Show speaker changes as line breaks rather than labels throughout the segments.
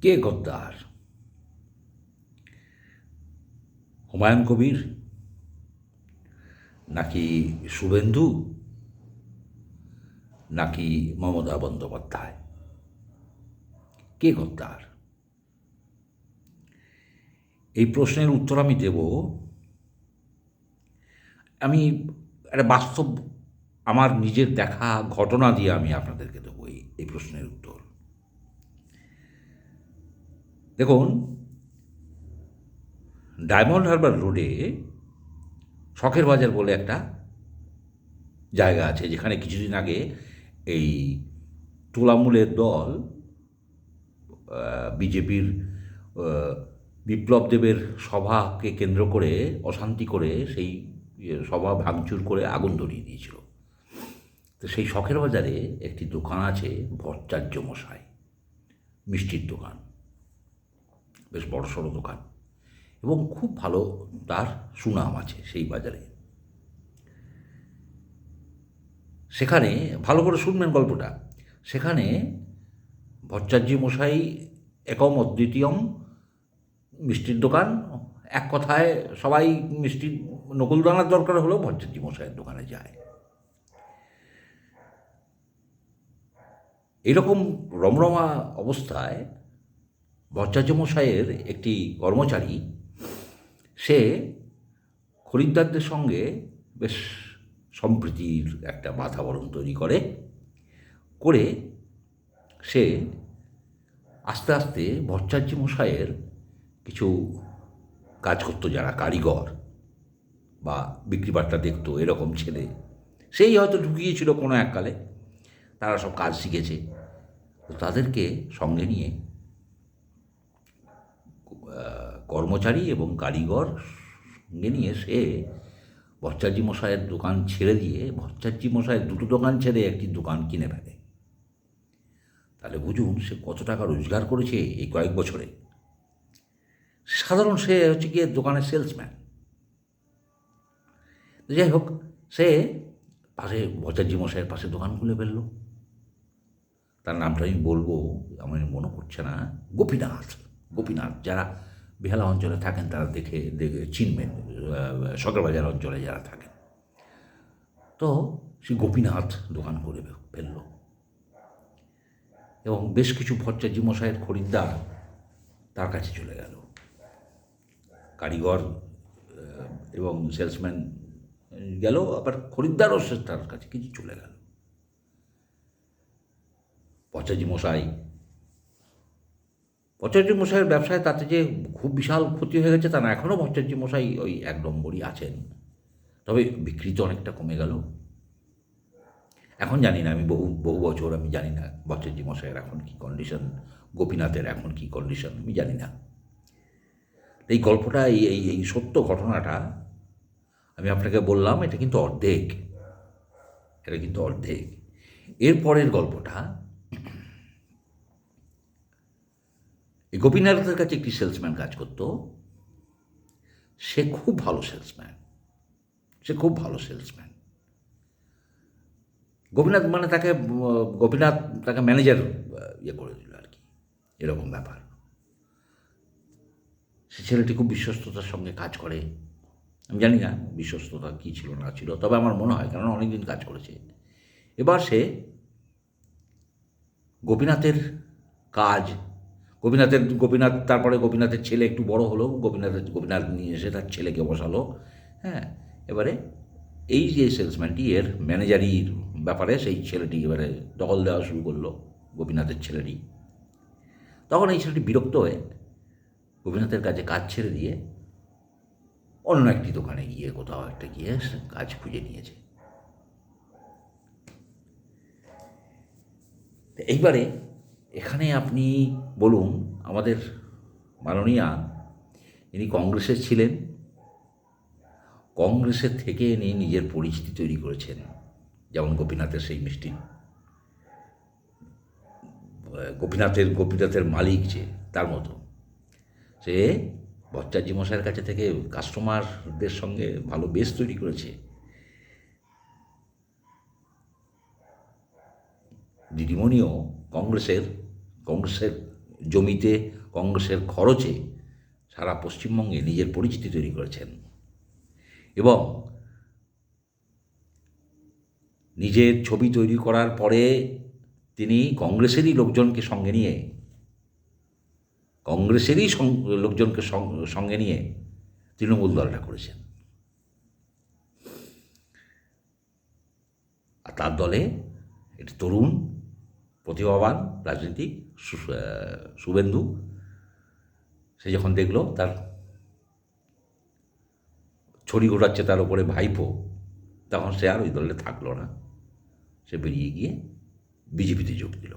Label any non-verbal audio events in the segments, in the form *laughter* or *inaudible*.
কে গদ্দার? হুমায়ুন কবির? নাকি শুভেন্দু? নাকি মমতা বন্দ্যোপাধ্যায়? কে গদ্দার? এই প্রশ্নের উত্তর আমি দেব, আমি একটা বাস্তব, আমার নিজের দেখা, ঘটনা দিয়ে আমি আপনাদেরকে দেবো এই প্রশ্নের উত্তর। দেখুন, ডায়মন্ড হারবার রোডে শখের বাজার বলে একটা জায়গা আছে, যেখানে কিছুদিন আগে এই তোলামূলের দল বিজেপির বিপ্লব দেবের সভাকে কেন্দ্র করে, অশান্তি করে সেই ইয়ে সভা ভাঙচুর করে আগুন ধরিয়ে দিয়েছিল। তো সেই শখের বাজারে একটি দোকান আছে ভট্টাচার্য মশাই মিষ্টির দোকান। বেশ বড় সড়ো দোকান। এবং খুব ভালো তার সুনাম আছে সেই বাজারে। সেখানে, ভালো করে শুনবেন গল্পটা। সেখানে ভট্টাচার্য মশাই একম অদ্বিতীয়ম মিষ্টির দোকান। এক কথায় সবাই মিষ্টির নকুলদানার দরকার হলেও ভট্টাচার্য মশাইয়ের দোকানে যায়। এরকম রমরমা অবস্থায় ভট্টাচার্য মশাইয়ের একটি কর্মচারী, সে খরিদ্দারদের সঙ্গে বেশ সম্প্রীতির একটা বাতাবরণ তৈরি করে করে সে আস্তে আস্তে ভট্টাচার্য মশাইয়ের কিছু কাজ করতো যারা কারিগর বা বিক্রিবাট্টা দেখতো, এরকম ছেলে। সেই হয়তো ঢুকিয়েছিল কোনো এককালে, তারা সব কাজ শিখেছে। তো তাদেরকে সঙ্গে নিয়ে কর্মচারী এবং কারিগর সঙ্গে নিয়ে সে ভট্টাচার্য মশাইয়ের দোকান ছেড়ে দিয়ে, ভট্টাচার্য মশাইয়ের দুটো দোকান ছেড়ে একটি দোকান কিনে ফেলে। তাহলে বুঝুন সে কত টাকা রোজগার করেছে এই কয়েক বছরে। সাধারণ সে হচ্ছে গিয়ে দোকানের সেলসম্যান। যাই হোক, সে পাশে ভট্টাচার্য মশাইয়ের পাশে দোকান খুলে ফেলল। তার নামটা আমি বলব, আমার মনে পড়ছে না। গোপীনাথ গোপীনাথ যারা বেহালা অঞ্চলে থাকেন, তারা দেখে দেখে চিনবেন সদরবাজার অঞ্চলে যারা থাকেন। তো সে গোপীনাথ দোকান করে ফেলল। এবং বেশ কিছু ভট্টাচার্য মশাইয়ের খরিদ্দার তার কাছে চলে গেল। কারিগর এবং সেলসম্যান গেল, আবার খরিদ্দারও সে তার কাছে কিছু চলে গেল। পচাজি মশাই ভট্টাচার্য মশাইয়ের ব্যবসায় তাতে যে খুব বিশাল ক্ষতি হয়ে গেছে তা না, এখনও ভট্টাচার্য মশাই ওই এক নম্বরই আছেন। তবে বিক্রি তো অনেকটা কমে গেল। এখন জানি না, আমি বহু বহু বছর আমি জানি না ভট্টাচার্য মশাইয়ের এখন কী কন্ডিশন গোপীনাথের এখন কী কন্ডিশন আমি জানি না। এই গল্পটা, এই এই এই সত্য ঘটনাটা আমি আপনাকে বললাম, এটা কিন্তু অর্ধেক। এটা কিন্তু অর্ধেক। এরপরের গল্পটা গোপীনাথের কাছে একটি সেলসম্যান কাজ করতো। সে খুব ভালো সেলসম্যান সে খুব ভালো সেলসম্যান গোপীনাথ মানে তাকে, গোপীনাথ তাকে ম্যানেজার ইয়ে করে দিল আর কি এরকম ব্যাপার। সে ছেলেটি খুব বিশ্বস্ততার সঙ্গে কাজ করে। আমি জানি না বিশ্বস্ততা কী ছিল না ছিল, তবে আমার মনে হয় কারণ অনেকদিন কাজ করেছে। এবার সে গোপীনাথের কাজ গোপীনাথের, গোপীনাথ, তারপরে গোপীনাথের ছেলে একটু বড় হলো, গোপীনাথের, গোপীনাথ নিয়ে এসে তার ছেলেকে বসালো হ্যাঁ? এবারে এই যে সেলসম্যানটি এর ম্যানেজারির ব্যাপারে সেই ছেলেটি এবারে দখল দেওয়া শুরু করল, গোপীনাথের ছেলেটি তখন এই ছেলেটি বিরক্ত হয়ে গোপীনাথের কাছে কাজ ছেড়ে দিয়ে অন্য একটি দোকানে গিয়ে কোথাও একটা গিয়ে কাজ খুঁজে নিয়েছে। এইবারে এখানে আপনি বলুন, আমাদের মাননীয়া ইনি কংগ্রেসের ছিলেন কংগ্রেসের থেকে ইনি নিজের পরিচিতি তৈরি করেছেন, যেমন গোপীনাথের সেই মিষ্টি। গোপীনাথের গোপীনাথের মালিক যে, তার মতো। সে ভট্টাচার্য মশাইয়ের কাছে থেকে কাস্টমারদের সঙ্গে ভালো বেশ তৈরি করেছে। দিদিমণিও কংগ্রেসের কংগ্রেসের জমিতে, কংগ্রেসের খরচে সারা পশ্চিমবঙ্গে নিজের পরিচিতি তৈরি করেছেন। এবং নিজের ছবি তৈরি করার পরে তিনি কংগ্রেসেরই লোকজনকে সঙ্গে নিয়ে, কংগ্রেসেরই লোকজনকে সঙ্গে নিয়ে তৃণমূল দলটা করেছেন। আর তার দলে একটি তরুণ প্রতিভাবান রাজনীতিক শুভেন্দু। সে যখন দেখল, তার ছড়ি ঘোরাচ্ছে তার উপরে ভাইপো, তখন সে আর ওই দলে থাকল না। সে বেরিয়ে গিয়ে বিজেপিতে যোগ দিল।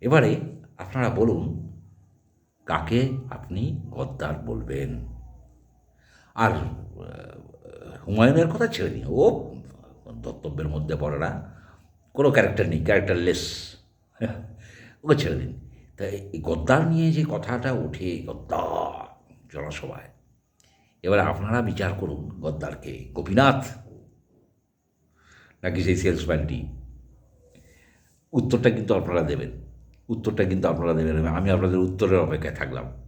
এবারে আপনারা বলুন, কাকে আপনি গদ্দার বলবেন? আর হুমায়ুনের কথা ছেড়ে দিন। ও দত্তব্যের মধ্যে পড়ে না। কোনো ক্যারেক্টার নেই ক্যারেক্টার ক্যারেক্টারলেস *laughs* ওকে ছেড়ে দিন। তাই এই গদ্দার নিয়ে যে কথাটা ওঠে, গদ্দার জনসভায়। এবার আপনারা বিচার করুন গদ্দারকে। গোপীনাথ নাকি সেই সেলসম্যানটি উত্তরটা কিন্তু আপনারা দেবেন। উত্তরটা কিন্তু আপনারা দেবেন। আমি আপনাদের উত্তরের অপেক্ষায় থাকলাম।